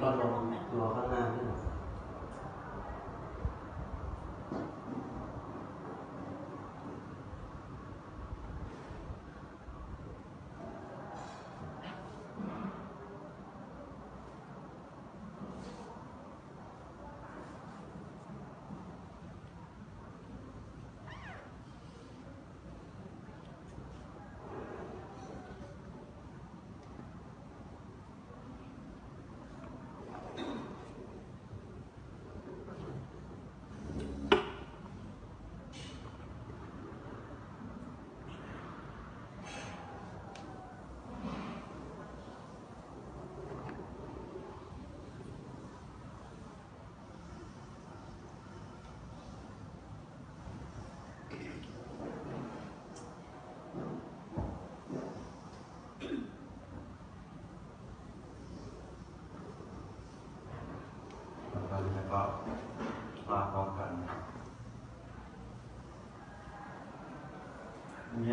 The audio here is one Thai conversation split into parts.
到时候 แล้วก็มาพร้อมกันโย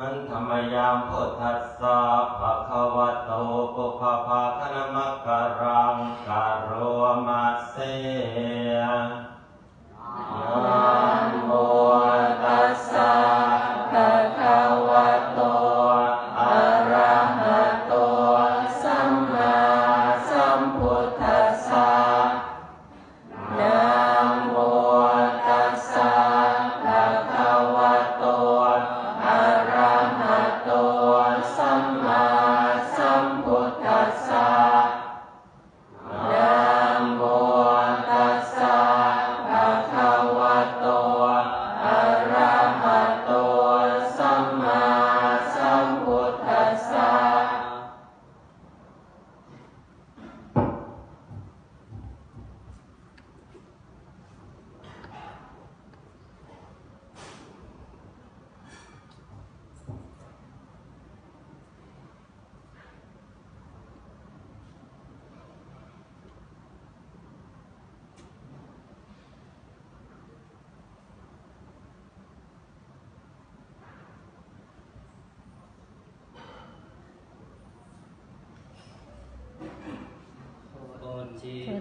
ขันธมยามพุทธัสสะภะคะวะโตปุพพะภาคะนมักกรังกะโรมาเส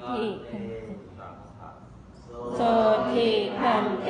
ทิโสทิพันเต